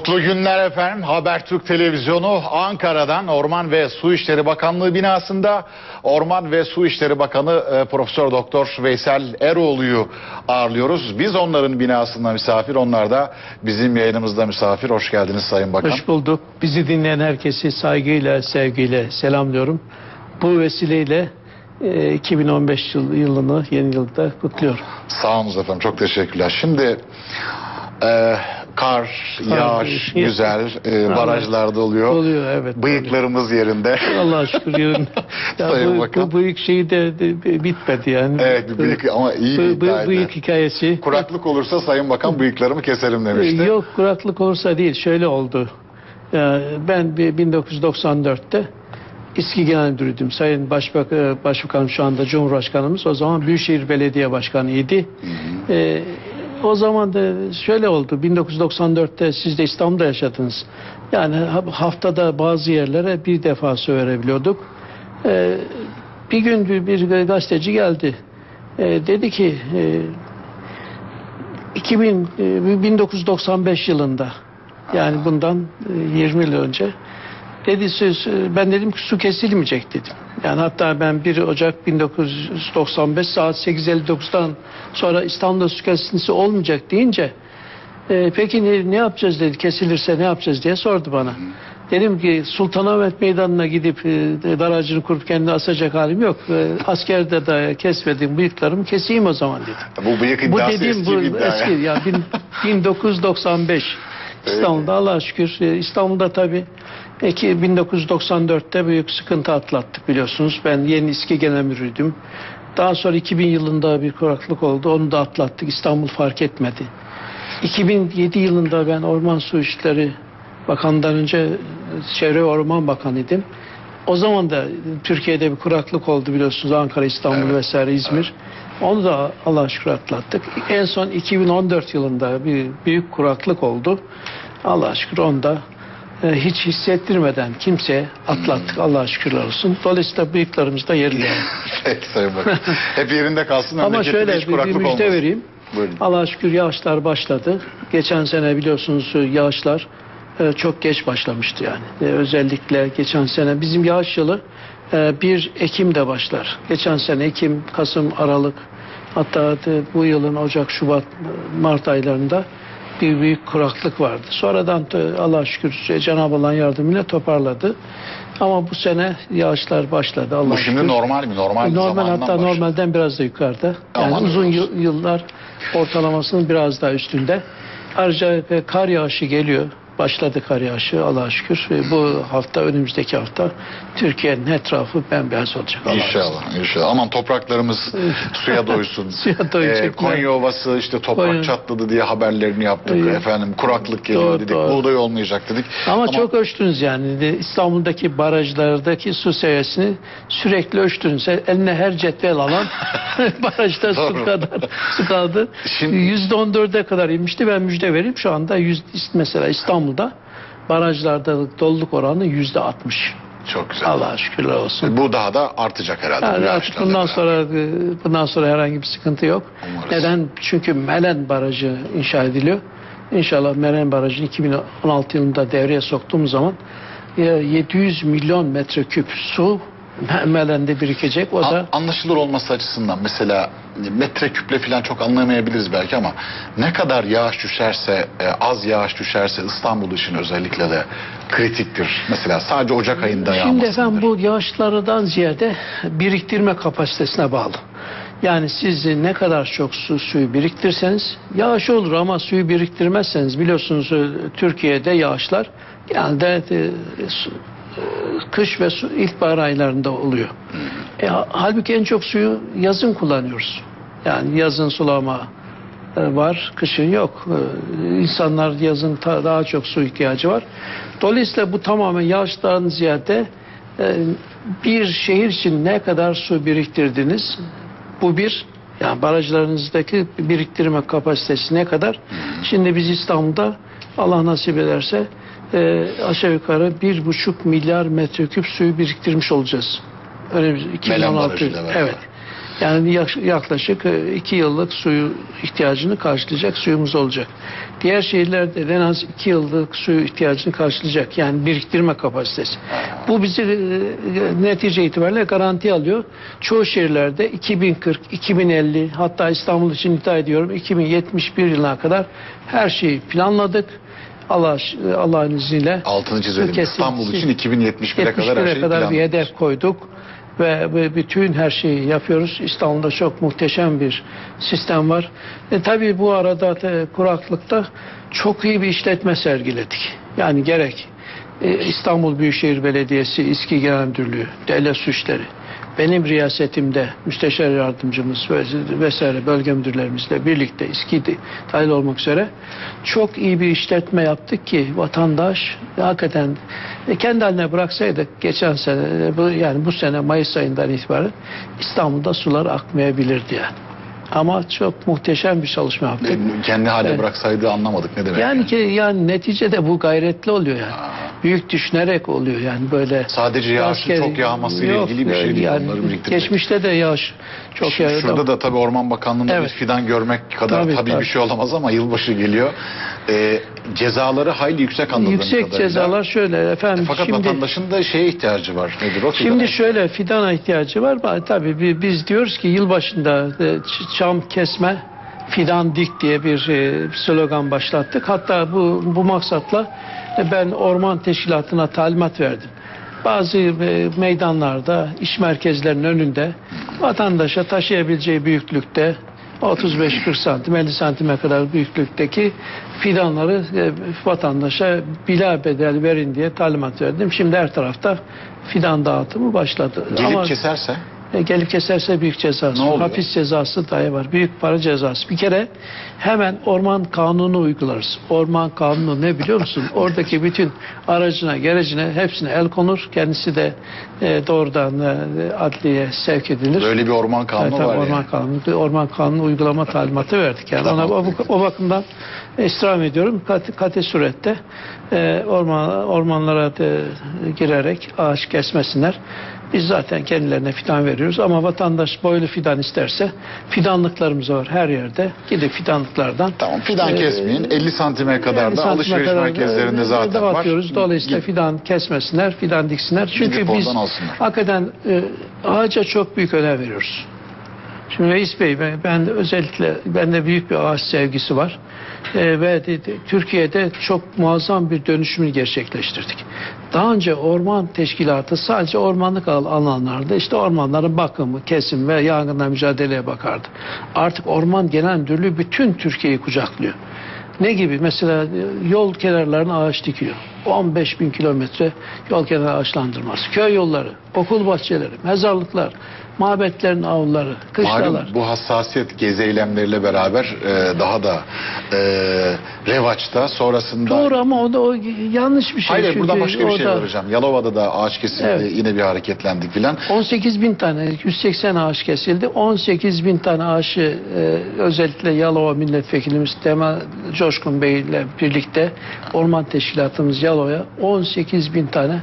Mutlu günler efendim. Habertürk Televizyonu Ankara'dan Orman ve Su İşleri Bakanlığı binasında Orman ve Su İşleri Bakanı e, Profesör Doktor Veysel Eroğlu'yu ağırlıyoruz. Biz onların binasında misafir, onlar da bizim yayınımızda misafir. Hoş geldiniz Sayın Bakan. Hoş bulduk. Bizi dinleyen herkesi saygıyla, sevgiyle selamlıyorum. Bu vesileyle e, 2015 yıl, yılını yeni yılda kutluyorum. Sağ olun efendim. Çok teşekkürler. Şimdi e, kar, yağış, iyi. güzel, e, barajlarda oluyor. Oluyor evet. Bıyıklarımız yerinde. Allah'a şükür yılın. ya Sayın bu, Bakan. bu bıyık şeyi de, de bitmedi yani. Evet bir bıyık ama iyi bir Bu, bu, iddiaydı. bıyık hikayesi. Kuraklık olursa Sayın Bakan bıyıklarımı keserim demişti. Yok kuraklık olursa değil şöyle oldu. Ya, ben bir 1994'te İSKİ Genel Müdürüydüm. Sayın Başbakan, Başbakan şu anda Cumhurbaşkanımız o zaman Büyükşehir Belediye Başkanı'ydı. Ee, o zaman da şöyle oldu. 1994'te siz de İstanbul'da yaşadınız. Yani ha- haftada bazı yerlere bir defa su verebiliyorduk. Ee, bir gün bir, gazeteci geldi. Ee, dedi ki e, 2000 e, 1995 yılında yani bundan e, 20 yıl önce dedi söz ben dedim ki su kesilmeyecek dedim. Yani hatta ben 1 Ocak 1995 saat 8.59'dan sonra İstanbul'da su kesintisi olmayacak deyince e, peki ne, ne yapacağız dedi kesilirse ne yapacağız diye sordu bana. Dedim ki Sultanahmet Meydanı'na gidip e, barajını kurup kendini asacak halim yok. E, askerde de kesmediğim bıyıklarımı keseyim o zaman dedim. Bu bıyık Bu iddiası dediğim eski bu bir iddia. eski ya bin- 1995 İstanbul'da Allah'a şükür e, İstanbul'da tabii e, ki 1994'te büyük sıkıntı atlattık biliyorsunuz. Ben yeni İSKİ Genel Müdürüydüm. Daha sonra 2000 yılında bir kuraklık oldu. Onu da atlattık. İstanbul fark etmedi. 2007 yılında ben Orman Su İşleri Bakanından önce Çevre Orman Bakanıydım. O zaman da Türkiye'de bir kuraklık oldu biliyorsunuz. Ankara, İstanbul Evet, vesaire İzmir. Onu da Allah'a şükür atlattık. En son 2014 yılında bir büyük kuraklık oldu. Allah'a şükür onu da e, hiç hissettirmeden kimseye atlattık. Allah'a şükürler olsun. Dolayısıyla bıyıklarımız da yerli. Peki Sayın Bakan. Hep yerinde kalsın. Ama şöyle hiç bir, bir müjde olmasın. vereyim. Buyurun. Allah'a şükür yağışlar başladı. Geçen sene biliyorsunuz yağışlar e, çok geç başlamıştı yani. E, Özellikle geçen sene bizim yağış yılı e, 1 Ekim'de başlar. Geçen sene Ekim, Kasım, Aralık hatta bu yılın Ocak, Şubat, Mart aylarında bir büyük kuraklık vardı. Sonradan da Allah'a şükür Cenab-ı Allah'ın yardımıyla toparladı. Ama bu sene yağışlar başladı. Allah'a Bu şimdi şükür. normal mi? Normal bir Normal hatta başlıyor. normalden biraz da yukarıda. Yani Aman uzun yıllar ortalamasının biraz daha üstünde. Ayrıca kar yağışı geliyor. Başladı kar yağışı Allah'a şükür. Bu hafta önümüzdeki hafta Türkiye'nin etrafı bembeyaz olacak. Allah'a İnşallah, inşallah. Aman topraklarımız suya doysun. Suya doyacak. Ee, Konya Ovası işte toprak Konya- çatladı diye haberlerini yaptık. Evet. Efendim kuraklık geliyor Doğru, dedik. doğru. Buğday olmayacak dedik. Ama, çok ölçtünüz yani. İstanbul'daki barajlardaki su seviyesini sürekli ölçtünüz. Eline her cetvel alan barajda su kadar su kaldı. Yüzde on dörde kadar inmişti. Ben müjde vereyim. Şu anda yüz, mesela İstanbul'da barajlarda doluluk oranı yüzde altmış. çok güzel. Allah'a şükürler olsun. Bu daha da artacak herhalde. Yani artık bundan beraber. sonra e, bundan sonra herhangi bir sıkıntı yok. Umarız. Neden? Çünkü Melen Barajı inşa ediliyor. İnşallah Melen Barajı'nı 2016 yılında devreye soktuğumuz zaman e, 700 milyon metreküp su Melen'de birikecek. O da anlaşılır olması açısından mesela metreküple falan çok anlamayabiliriz belki ama ne kadar yağış düşerse, e, az yağış düşerse İstanbul için özellikle de kritiktir. Mesela sadece Ocak ayında Şimdi yağmasıdır. efendim bu yağışlardan ziyade biriktirme kapasitesine bağlı. Yani siz ne kadar çok su suyu biriktirseniz yağış olur ama suyu biriktirmezseniz biliyorsunuz e, Türkiye'de yağışlar genelde e, su- e, kış ve su, ilkbahar aylarında oluyor. E, ha- halbuki en çok suyu yazın kullanıyoruz. Yani yazın sulama e, var, kışın yok. E, İnsanlar yazın daha çok su ihtiyacı var. Dolayısıyla bu tamamen yağıştan ziyade e, bir şehir için ne kadar su biriktirdiniz? Bu bir. Yani barajlarınızdaki biriktirme kapasitesi ne kadar? Şimdi biz İstanbul'da Allah nasip ederse e, aşağı yukarı bir buçuk milyar metreküp suyu biriktirmiş olacağız. Melen 2016 Barajı'yla beraber. evet. Yani yak- yaklaşık e, iki yıllık suyu ihtiyacını karşılayacak suyumuz olacak. Diğer şehirlerde de en az iki yıllık suyu ihtiyacını karşılayacak. Yani biriktirme kapasitesi. Bu bizi e, e, netice itibariyle garanti alıyor. Çoğu şehirlerde 2040, 2050 hatta İstanbul için iddia ediyorum 2071 yılına kadar her şeyi planladık. Allah Allah'ın izniyle Altını çizelim. Kesin- İstanbul için 2071'e kadar her 71'e şey kadar bir hedef koyduk ve bütün her şeyi yapıyoruz. İstanbul'da çok muhteşem bir sistem var. E, tabii bu arada da kuraklıkta çok iyi bir işletme sergiledik. Yani gerek e, İstanbul Büyükşehir Belediyesi İSKİ Genel Müdürlüğü, Devlet Su İşleri, benim riyasetimde müsteşar yardımcımız ve- vesaire bölge müdürlerimizle birlikte İSKİ de dahil olmak üzere çok iyi bir işletme yaptık ki vatandaş hakikaten e, kendi haline bıraksaydık geçen sene yani bu sene Mayıs ayından itibaren İstanbul'da sular akmayabilirdi yani. Ama çok muhteşem bir çalışma yaptık. Kendi hale Evet. bıraksaydı anlamadık ne demek. Yani ki yani neticede bu gayretli oluyor yani. Büyük düşünerek oluyor yani böyle. Sadece yağışın çok yağmasıyla Yok, ilgili bir şey değil. Yani Onları biriktirmek. geçmişte de yağış çok Şu- yağdı. Şurada da tabii Orman Bakanlığı'nda Evet. bir fidan görmek kadar Tabii, tabii, tabii. bir şey olamaz ama yılbaşı geliyor. Ee, cezaları hayli yüksek anladığım Yüksek kadarıyla. cezalar şöyle efendim. Fakat şimdi vatandaşın da şeye ihtiyacı var. Nedir o? Şimdi şöyle fidana ihtiyacı var. Tabii bi- biz diyoruz ki yılbaşında çam kesme fidan dik diye bir e, slogan başlattık. Hatta bu bu maksatla e, ben orman teşkilatına talimat verdim. Bazı e, meydanlarda, iş merkezlerinin önünde vatandaşa taşıyabileceği büyüklükte 35-40 santim, 50 santime kadar büyüklükteki fidanları e, vatandaşa bila bedel verin diye talimat verdim. Şimdi her tarafta fidan dağıtımı başladı. Gelip Ama keserse e, gelip keserse büyük cezası, Ne hapis cezası dahi var. Büyük para cezası. Bir kere hemen orman kanunu uygularız. Orman kanunu ne biliyor musun? Oradaki bütün aracına, gerecine hepsine el konur. Kendisi de e, doğrudan e, adliye sevk edilir. böyle bir orman kanunu Evet, var orman yani. kanunu, orman kanunu uygulama talimatı verdik. Yani ona o, o bakımdan istirham ediyorum. Kat, kati surette e, orman, ormanlara da girerek ağaç kesmesinler. Biz zaten kendilerine fidan veriyoruz ama vatandaş boylu fidan isterse fidanlıklarımız var her yerde. Gidip fidanlıklardan Tamam fidan Ee, kesmeyin. 50 santime kadar 50 da santime alışveriş kadar da, merkezlerinde e, zaten var. dağıtıyoruz. Dolayısıyla Gidip- fidan kesmesinler, fidan diksinler. Çünkü Gidip biz hakikaten e, ağaca çok büyük önem veriyoruz. Şimdi Reis Bey ben, ben de özellikle bende büyük bir ağaç sevgisi var. E, ve de- de- Türkiye'de çok muazzam bir dönüşümü gerçekleştirdik. Daha önce orman teşkilatı sadece ormanlık al- alanlarda işte ormanların bakımı, kesim ve yangınla mücadeleye bakardı. Artık Orman Genel Müdürlüğü bütün Türkiye'yi kucaklıyor. Ne gibi? Mesela e, yol kenarlarına ağaç dikiyor. 15 bin kilometre yol kenarı ağaçlandırması. Köy yolları, okul bahçeleri, mezarlıklar, mabetlerin avluları, kışlalar. Malum bu hassasiyet gezi eylemleriyle beraber e, daha da e, revaçta sonrasında Doğru ama o da o yanlış bir şey. Hayır Çünkü burada başka bir şey var hocam. Yalova'da da ağaç kesildi. Evet. Yine bir hareketlendik filan. 18 bin tane, 180 ağaç kesildi. 18 bin tane ağaçı e, özellikle Yalova milletvekilimiz Temel Coşkun Bey ile birlikte orman teşkilatımız Yalova'ya 18 bin tane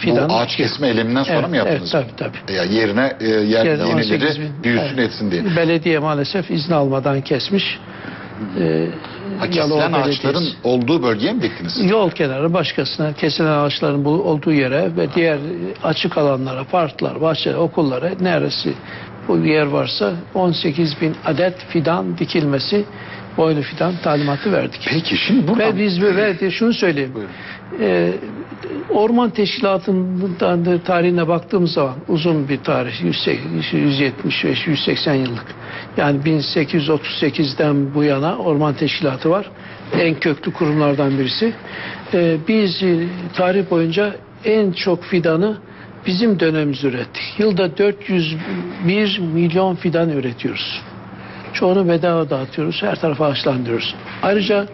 fidan. Bu ağaç kesme eyleminden sonra Evet, mı yaptınız? Evet tabii tabii. Ya yerine e, yer, Yerine 18 yenileri bin. büyüsün Evet. etsin diye. Belediye maalesef izin almadan kesmiş. Ee, Ha, kesilen ağaçların olduğu bölgeye mi diktiniz? Yol kenarı başkasına kesilen ağaçların olduğu yere ve diğer açık alanlara, parklar, bahçeler, okullara neresi bu yer varsa 18 bin adet fidan dikilmesi boylu fidan talimatı verdik. Peki şimdi burada Ve biz ve şunu söyleyeyim. Buyurun. Ee, Orman Teşkilatı'ndan da tarihine baktığımız zaman uzun bir tarih 175-180 yıllık. Yani 1838'den bu yana Orman Teşkilatı var. En köklü kurumlardan birisi. Ee, biz e, tarih boyunca en çok fidanı bizim dönemimiz ürettik. Yılda 401 milyon fidan üretiyoruz. Çoğunu bedava dağıtıyoruz. Her tarafa ağaçlandırıyoruz. Ayrıca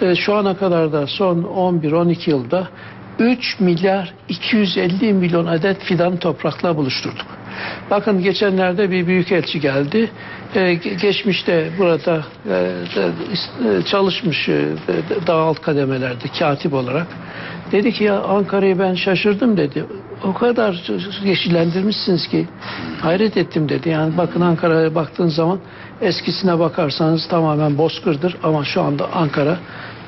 e, şu ana kadar da son 11-12 yılda 3 milyar 250 milyon adet fidan toprakla buluşturduk. Bakın geçenlerde bir büyükelçi geldi. E, ge- geçmişte burada e, e, çalışmış e, daha alt kademelerde katip olarak. Dedi ki ya Ankara'yı ben şaşırdım dedi. O kadar yeşillendirmişsiniz ki hayret ettim dedi. Yani bakın Ankara'ya baktığın zaman eskisine bakarsanız tamamen bozkırdır ama şu anda Ankara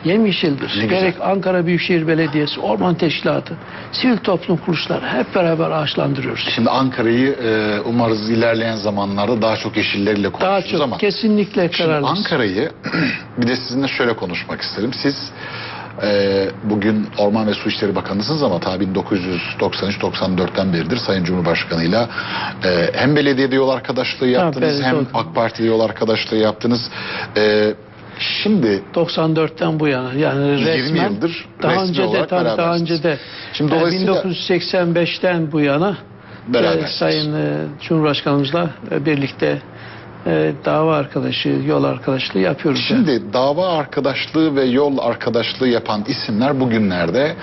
yemyeşildir. güzel. Gerek Ankara Büyükşehir Belediyesi, Orman Teşkilatı, sivil toplum kuruluşları hep beraber ağaçlandırıyoruz. Şimdi Ankara'yı e, umarız ilerleyen zamanlarda daha çok yeşilleriyle Daha konuşuruz çok ama kesinlikle şimdi kararlıyız. Ankara'yı bir de sizinle şöyle konuşmak isterim. Siz e, bugün Orman ve Su İşleri Bakanısınız ama tabi 1993-94'ten beridir Sayın Cumhurbaşkanı'yla e, hem belediyede yol arkadaşlığı yaptınız evet, hem doğru. AK Parti'de yol arkadaşlığı yaptınız. E, şimdi 94'ten bu yana yani 20 resmen yıldır daha resmi önce de olarak tabii daha önce de Şimdi yani dolayısıyla- 1985'ten bu yana e, Sayın e, Cumhurbaşkanımızla e, birlikte e, dava arkadaşı, yol arkadaşlığı yapıyoruz. yani. Şimdi dava arkadaşlığı ve yol arkadaşlığı yapan isimler bugünlerde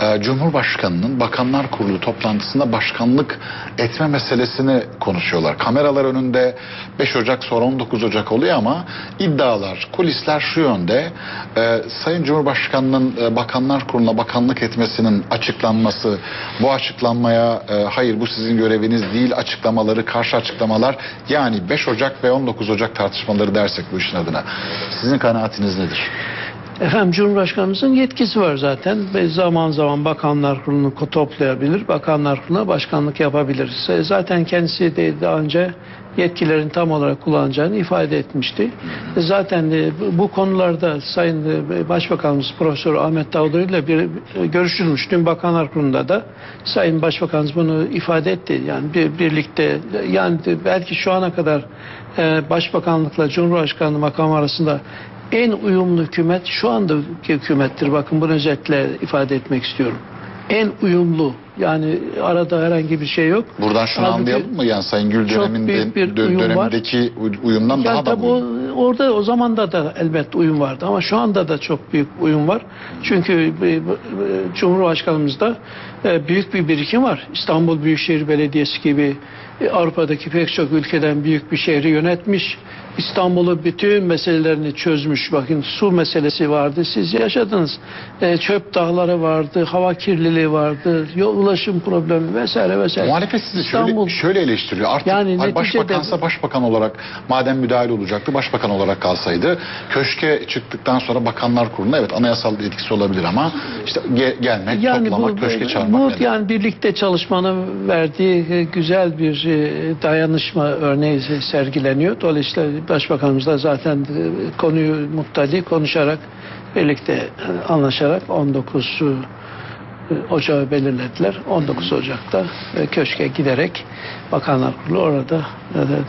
e, Cumhurbaşkanı'nın Bakanlar Kurulu toplantısında başkanlık etme meselesini konuşuyorlar. Kameralar önünde 5 Ocak sonra 19 Ocak oluyor ama iddialar, kulisler şu yönde. e, Sayın Cumhurbaşkanı'nın e, Bakanlar Kurulu'na bakanlık etmesinin açıklanması, bu açıklanmaya e, hayır bu sizin göreviniz değil açıklamaları, karşı açıklamalar yani 5 Ocak ve 19 Ocak tartışmaları dersek bu işin adına. Sizin kanaatiniz nedir? Efendim Cumhurbaşkanımızın yetkisi var zaten ve zaman zaman Bakanlar Kurulu'nu toplayabilir, Bakanlar Kurulu'na başkanlık yapabilir. E, Zaten kendisi de daha önce yetkilerini tam olarak kullanacağını ifade etmişti. E, Zaten e, bu- konularda Sayın Başbakanımız Profesör Ahmet Davutoğlu ile bir görüşülmüş. Dün Bakanlar Kurulu'nda da Sayın Başbakanımız bunu ifade etti. Yani bir, birlikte yani belki şu ana kadar Başbakanlıkla Cumhurbaşkanlığı makamı arasında en uyumlu hükümet şu andaki hükümettir. Bakın bunu özetle ifade etmek istiyorum. En uyumlu yani arada herhangi bir şey yok. Buradan şunu Halbuki anlayalım mı? Yani Sayın Gül döneminde, bir uyum var. dönemindeki uy- uyumdan daha Yani da tabii bu. o- orada o zamanda da elbette uyum vardı ama şu anda da çok büyük uyum var. Çünkü e, e, Cumhurbaşkanımızda e, büyük bir birikim var. İstanbul Büyükşehir Belediyesi gibi Avrupa'daki pek çok ülkeden büyük bir şehri yönetmiş. İstanbul'u bütün meselelerini çözmüş. Bakın su meselesi vardı. Siz yaşadınız. E, çöp dağları vardı, hava kirliliği vardı, yol ulaşım problemi vesaire vesaire. Muhalefet sizi İstanbul- şöyle, şöyle eleştiriyor. Artık Yani ay, başbakansa başbakan olarak madem müdahale olacaktı başbakan olarak kalsaydı köşke çıktıktan sonra bakanlar kuruluna evet anayasal bir etkisi olabilir ama işte ge- gelmek, toplamak, köşke çağırmak. bu nedir? yani birlikte çalışmanın verdiği e, güzel bir e, dayanışma örneği sergileniyor. Dolayısıyla Başbakanımız da zaten e, konuyu muhtali konuşarak birlikte e, anlaşarak 19 e, Ocağı belirlediler. 19 Ocak'ta köşke giderek Bakanlar Kurulu orada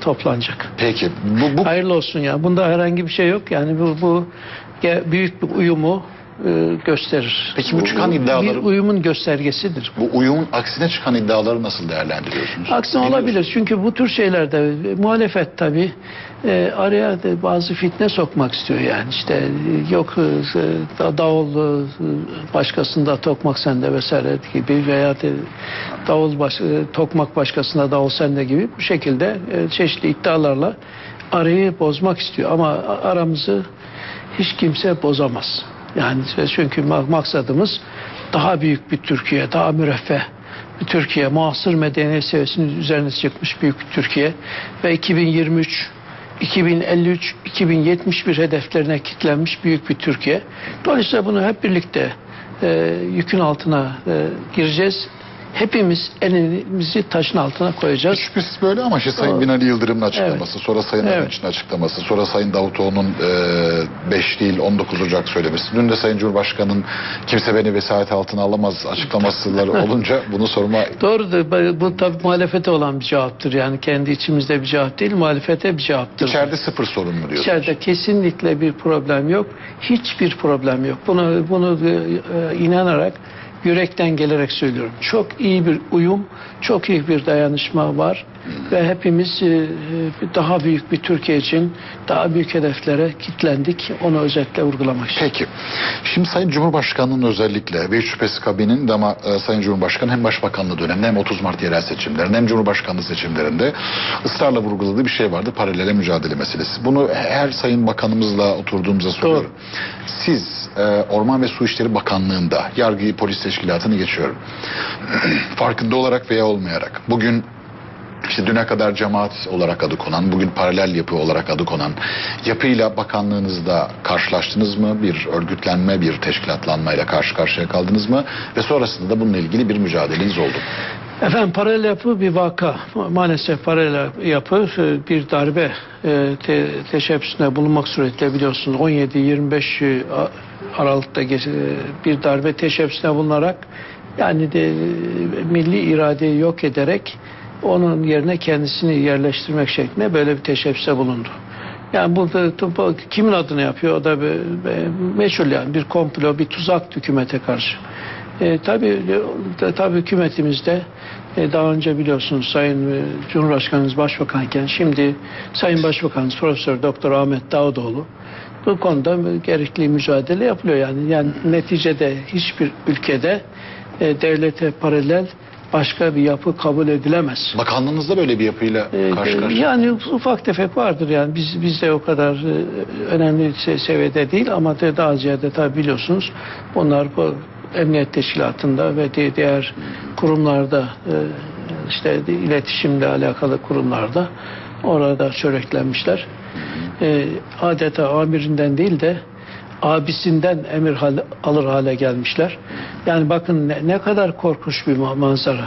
toplanacak. Peki bu, bu Hayırlı olsun ya. Bunda herhangi bir şey yok. Yani bu, bu büyük bir uyumu e, gösterir. Peki bu çıkan iddiaları- bir uyumun göstergesidir. bu uyumun aksine çıkan iddiaları nasıl değerlendiriyorsunuz? Aksine olabilir. Çünkü bu tür şeylerde e, muhalefet tabii e, araya da bazı fitne sokmak istiyor yani. işte yok e, davul e, başkasında tokmak sende vesaire gibi veya de davul baş, e, tokmak başkasında davul sende gibi bu şekilde e, çeşitli iddialarla arayı bozmak istiyor. Ama aramızı hiç kimse bozamaz. Yani çünkü ma- maksadımız daha büyük bir Türkiye, daha müreffeh bir Türkiye, muasır medeniyet seviyesinin üzerine çıkmış büyük bir Türkiye ve 2023 2053 2071 hedeflerine kilitlenmiş büyük bir Türkiye. Dolayısıyla bunu hep birlikte e, yükün altına e, gireceğiz. Hepimiz elimizi taşın altına koyacağız. Şüphesiz böyle ama işte Sayın. Binali Yıldırım'ın açıklaması, sonra Sayın Evet. Arınç'ın açıklaması, sonra Sayın Davutoğlu'nun e, 5 değil 19 Ocak söylemesi. Dün de Sayın Cumhurbaşkanı'nın kimse beni vesayet altına alamaz açıklamaları olunca bunu sorma Doğrudur. Bu- tabii muhalefete olan bir cevaptır. Yani kendi içimizde bir cevap değil, muhalefete bir cevaptır. içeride sıfır sorun mu diyorsunuz? İçeride kesinlikle bir problem yok. Hiçbir problem yok. Bunu bunu e, e, inanarak yürekten gelerek söylüyorum. Çok iyi bir uyum, çok iyi bir dayanışma var ve hepimiz e, e, daha büyük bir Türkiye için daha büyük hedeflere kilitlendik. Onu özetle vurgulamak istiyorum. Peki. Şimdi Sayın Cumhurbaşkanı'nın özellikle ve şüphesiz kabinin de ama e, Sayın Cumhurbaşkanı hem Başbakanlığı döneminde hem 30 Mart yerel seçimlerinde hem Cumhurbaşkanlığı seçimlerinde ısrarla vurguladığı bir şey vardı. Paralele mücadele meselesi. Bunu her Sayın Bakanımızla oturduğumuzda soruyorum. Siz e, Orman ve Su İşleri Bakanlığı'nda yargıyı polis teşkilatını geçiyorum. Farkında olarak veya olmayarak bugün işte düne kadar cemaat olarak adı konan, bugün paralel yapı olarak adı konan yapıyla bakanlığınızda karşılaştınız mı? Bir örgütlenme, bir teşkilatlanmayla karşı karşıya kaldınız mı? Ve sonrasında da bununla ilgili bir mücadeleniz oldu? Efendim paralel yapı bir vaka. Ma- Maalesef paralel yapı e, bir darbe e, te, teşebbüsünde bulunmak suretiyle biliyorsunuz 17-25 e, A- Aralık'ta e, bir darbe teşebbüsüne bulunarak yani de e, milli iradeyi yok ederek onun yerine kendisini yerleştirmek şeklinde böyle bir teşebbüste bulundu. Yani burada bu kimin adına yapıyor o da bir, bir meçhul yani bir komplo, bir tuzak hükümete karşı. E, tabii e, tabii hükümetimizde e, daha önce biliyorsunuz Sayın e, Cumhurbaşkanımız Başbakanken şimdi Sayın Başbakanımız Profesör Doktor Ahmet Davutoğlu bu konuda gerekli mücadele yapılıyor yani yani neticede hiçbir ülkede e, devlete paralel başka bir yapı kabul edilemez. Bakanlığınızda böyle bir yapıyla Ee, karşı karşıya. Yani ufak tefek vardır yani biz bizde o kadar e, önemli se- seviyede değil ama de daha ziyade tabi biliyorsunuz bunlar bu emniyet teşkilatında ve di- diğer kurumlarda e, işte iletişimle alakalı kurumlarda orada çöreklenmişler. E, adeta amirinden değil de abisinden emir alır hale gelmişler. Yani bakın ne, kadar korkunç bir ma- manzara.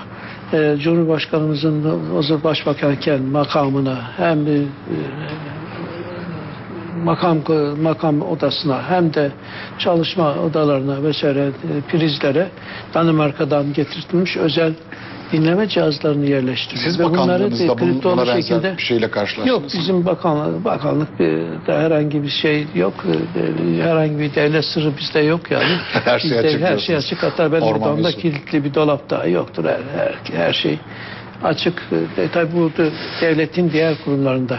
Ee, Cumhurbaşkanımızın o zaman başbakanken makamına hem e, makam makam odasına hem de çalışma odalarına vesaire e, prizlere Danimarka'dan getirtilmiş özel dinleme cihazlarını yerleştiriyor. Siz Ve bakanlığınızda kriptolu bununla benzer şekilde bir şeyle karşılaştınız Yok bizim bakanlık, bakanlık bir, de herhangi bir şey yok. Ee, Herhangi bir devlet sırrı bizde yok yani. Her şey Bizde açık Her şey açık. Hatta benim Orman odamda kilitli bir dolap daha yoktur. Her, her, her şey açık. E, tabii bu devletin diğer kurumlarında.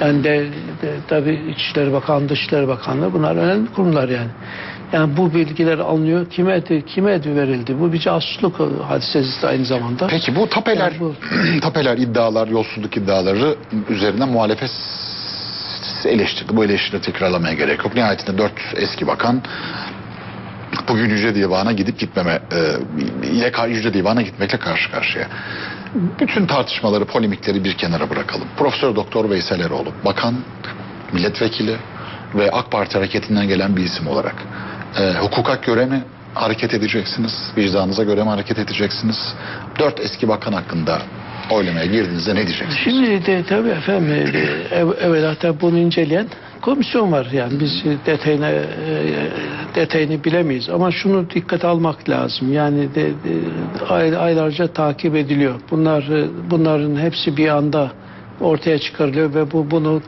Yani de, de, tabii İçişleri Bakanlığı, Dışişleri Bakanlığı bunlar önemli kurumlar yani. Yani bu bilgiler alınıyor. Kime kime verildi? Bu bir casusluk hadisesi de aynı zamanda. Peki bu tapeler, Yani bu- tapeler iddialar, yolsuzluk iddiaları üzerinden muhalefet eleştirdi. Bu eleştiri tekrarlamaya gerek yok. Nihayetinde dört eski bakan bugün Yüce Divan'a gidip gitmeme e, ile Yüce Divan'a gitmekle karşı karşıya. Bütün tartışmaları, polemikleri bir kenara bırakalım. Profesör Doktor Veysel Eroğlu, bakan, milletvekili ve AK Parti hareketinden gelen bir isim olarak e, hukuka göre mi hareket edeceksiniz? Vicdanınıza göre mi hareket edeceksiniz? Dört eski bakan hakkında oylamaya girdiğinizde ne diyeceksiniz? Şimdi de tabii efendim e, ev, evvela tabii bunu inceleyen komisyon var yani biz e, detayını e, detayını bilemeyiz ama şunu dikkate almak lazım yani de, de, ay- aylarca takip ediliyor bunlar e, bunların hepsi bir anda ortaya çıkarılıyor ve bu bunu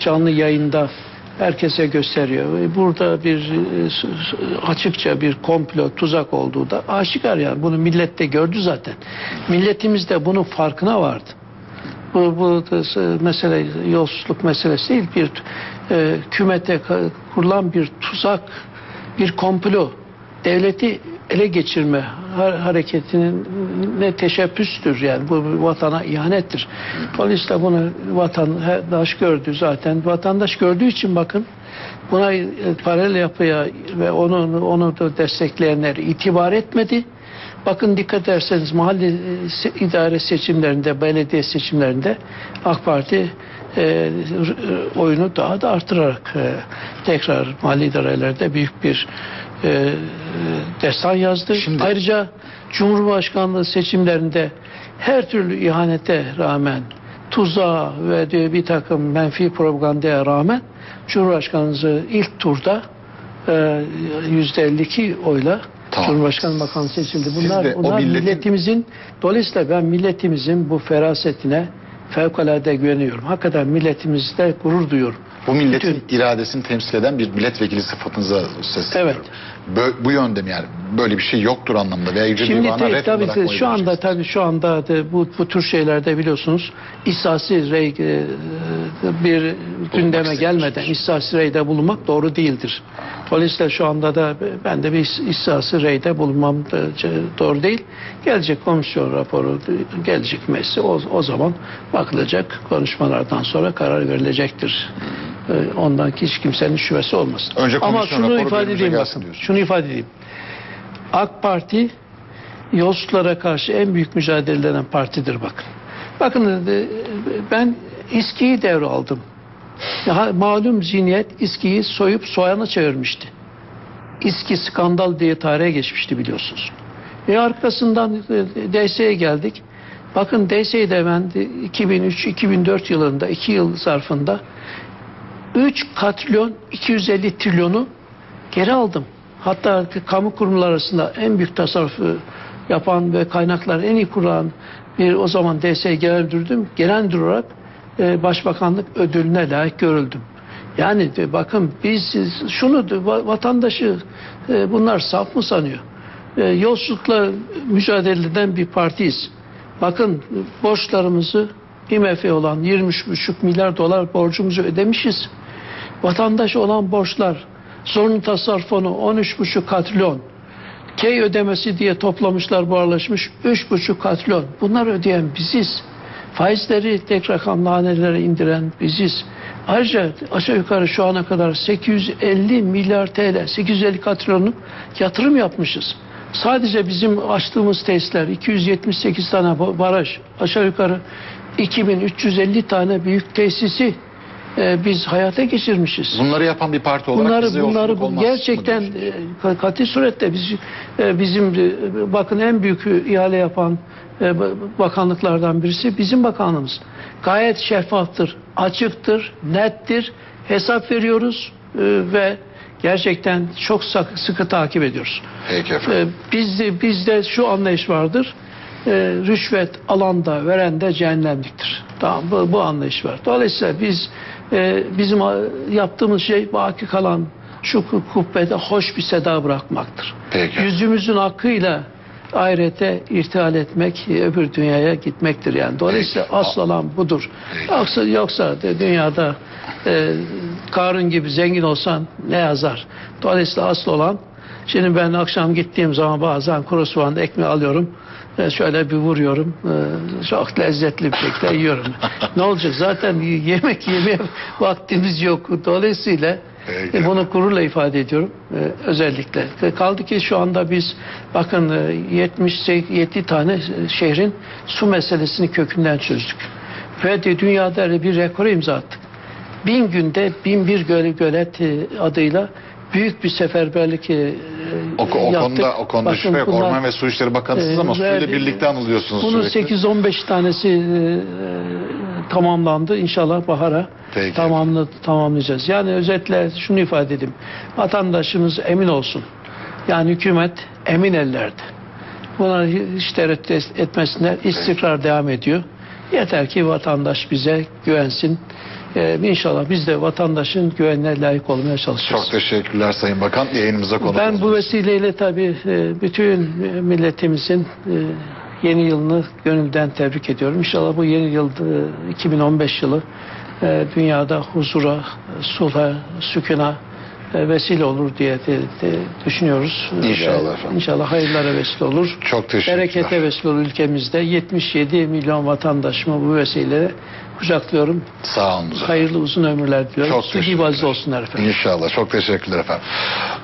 canlı yayında herkese gösteriyor. Ve Burada bir e, açıkça bir komplo, tuzak olduğu da aşikar yani. Bunu millet de gördü zaten. Milletimiz de bunun farkına vardı. Bu, bu mesele yolsuzluk meselesi değil. Bir e, kümete kurulan bir tuzak, bir komplo. Devleti ele geçirme ha- hareketinin ne teşebbüstür yani bu vatana ihanettir. Dolayısıyla bunu vatandaş gördü zaten. Vatandaş gördüğü için bakın buna e, paralel yapıya ve onu onu da destekleyenler itibar etmedi. Bakın dikkat ederseniz mahalle e, idare seçimlerinde, belediye seçimlerinde AK Parti e, r- oyunu daha da artırarak e, tekrar mahalle idarelerde büyük bir e, e, destan yazdı. Şimdi- Ayrıca Cumhurbaşkanlığı seçimlerinde her türlü ihanete rağmen tuzağa ve de bir takım menfi propagandaya rağmen Cumhurbaşkanımızı ilk turda e, yüzde 52 oyla Tamam. Cumhurbaşkanı Bakanı seçildi. Bunlar, de o bunlar milletin- milletimizin dolayısıyla ben milletimizin bu ferasetine fevkalade güveniyorum. Hakikaten milletimizde gurur duyuyorum. Bu milletin iradesini temsil eden bir milletvekili sıfatınıza sesleniyorum. Bö- bu yöndem yani böyle bir şey yoktur anlamında veya Yüce Şimdi Divan'a de, red tabii de mı şu anda tabii şu anda da bu bu tür şeylerde biliyorsunuz İhsasi rey e, bir gündeme istemiyorsunuz. gelmeden İhsasi reyde bulunmak doğru değildir. Dolayısıyla şu anda da ben de bir İhsasi reyde bulunmam doğru değil. Gelecek komisyon raporu gelecek meclise o, o zaman bakılacak konuşmalardan sonra karar verilecektir E, ondan hiç kimsenin şüphesi olmasın. Önce Ama şunu ifade edeyim bakın. diyorsun. Şunu ifade edeyim. AK Parti yolsuzlara karşı en büyük mücadele eden partidir bakın. Bakın e, ben İSKİ'yi devraldım. Ya, malum zihniyet İSKİ'yi soyup soyana çevirmişti. İSKİ skandal diye tarihe geçmişti biliyorsunuz. E arkasından e, DS'ye geldik. Bakın DS'de ben 2003-2004 yılında 2 yıl zarfında 3 katrilyon 250 trilyonu geri aldım. Hatta kamu kurumları arasında en büyük tasarrufu yapan ve kaynakları en iyi kuran bir o zaman DS Genel Müdürdüm. Genel Müdür olarak e, Başbakanlık ödülüne layık görüldüm. Yani de bakın biz şunu da va- vatandaşı e, bunlar saf mı sanıyor? E, yolsuzlukla mücadele eden bir partiyiz. Bakın borçlarımızı IMF olan 23,5 milyar dolar borcumuzu ödemişiz. Vatandaş olan borçlar sorunun tasarrufunu 13,5 katrilyon K ödemesi diye toplamışlar buharlaşmış 3,5 katrilyon. Bunlar ödeyen biziz. Faizleri tek rakamlı hanelere indiren biziz. Ayrıca aşağı yukarı şu ana kadar 850 milyar TL, 850 katrilyonluk yatırım yapmışız. Sadece bizim açtığımız tesisler 278 tane ba- baraj, aşağı yukarı 2350 tane büyük tesisi e, biz hayata geçirmişiz. Bunları yapan bir parti olarak Bunları bize bunları olmaz gerçekten e, ka- katı surette biz e, bizim e, bakın en büyük ihale yapan e, ba- bakanlıklardan birisi bizim bakanlığımız. Gayet şeffaftır, açıktır, nettir. Hesap veriyoruz e, ve gerçekten çok sak- sıkı takip ediyoruz. Peki efendim. E, Bizde bizde şu anlayış vardır. E, rüşvet alan da veren de cehennemliktir. Tamam bu, bu anlayış var. Dolayısıyla biz e, bizim yaptığımız şey baki kalan şu ku- kubbede hoş bir seda bırakmaktır. Peki. Yüzümüzün hakkıyla ahirete irtihal etmek, e, öbür dünyaya gitmektir yani. Dolayısıyla Peki. asıl olan budur. Peki. Yoksa yoksa de dünyada e, Karun gibi zengin olsan ne yazar? Dolayısıyla asıl olan Şimdi ben akşam gittiğim zaman bazen kuru soğanlı ekmeği alıyorum. E, Şöyle bir vuruyorum. e, Çok lezzetli bir şekilde yiyorum. ne olacak? Zaten yemek yemeye vaktimiz yok. Dolayısıyla e, bunu gururla ifade ediyorum. e, Özellikle. E, Kaldı ki şu anda biz bakın e, 77 tane şehrin su meselesini kökünden çözdük. Ve de dünyada bir rekor imza attık. Bin günde bin bir göle gölet e, adıyla büyük bir seferberlik e, O, o yaptık. konuda o konuda Bakın şüphe yok. bunlar- Orman ve Su İşleri Bakanısınız ama Ee, suyla birlikte anılıyorsunuz bunun sürekli. 8-15 tanesi e, tamamlandı. İnşallah bahara Peki. tamamla, tamamlayacağız. Yani özetle şunu ifade edeyim. Vatandaşımız emin olsun. Yani hükümet emin ellerde. Buna hiç tereddüt etmesinler. İstikrar devam ediyor. Yeter ki vatandaş bize güvensin. Ee, inşallah biz de vatandaşın güvenine layık olmaya çalışacağız. Çok teşekkürler Sayın Bakan yayınımıza konuk Ben bu vesileyle tabii e, bütün milletimizin e, yeni yılını gönülden tebrik ediyorum. İnşallah bu yeni yıl e, 2015 yılı e, dünyada huzura, sulha, sükuna vesile olur diye de, de düşünüyoruz. İnşallah efendim. İnşallah hayırlara vesile olur. Çok teşekkürler. Berekete vesile olur ülkemizde. 77 milyon vatandaşımı bu vesileyle kucaklıyorum. Sağ olun. Hayırlı uzun ömürler diliyorum. Çok teşekkürler. olsunlar efendim. İnşallah. Çok teşekkürler efendim.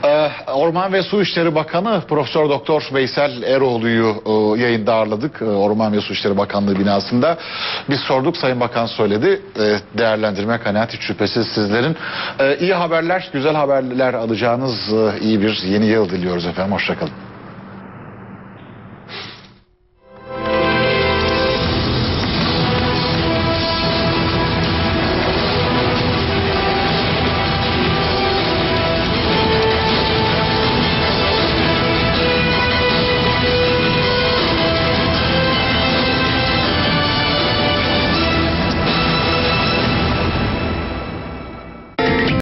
Ee, Orman ve Su İşleri Bakanı Profesör Doktor Veysel Eroğlu'yu e, yayında ağırladık. E, Orman ve Su İşleri Bakanlığı binasında. Biz sorduk Sayın Bakan söyledi. E, değerlendirme kanaat hiç şüphesiz sizlerin. E, iyi haberler, güzel haberler alacağınız e, iyi bir yeni yıl diliyoruz efendim. Hoşçakalın.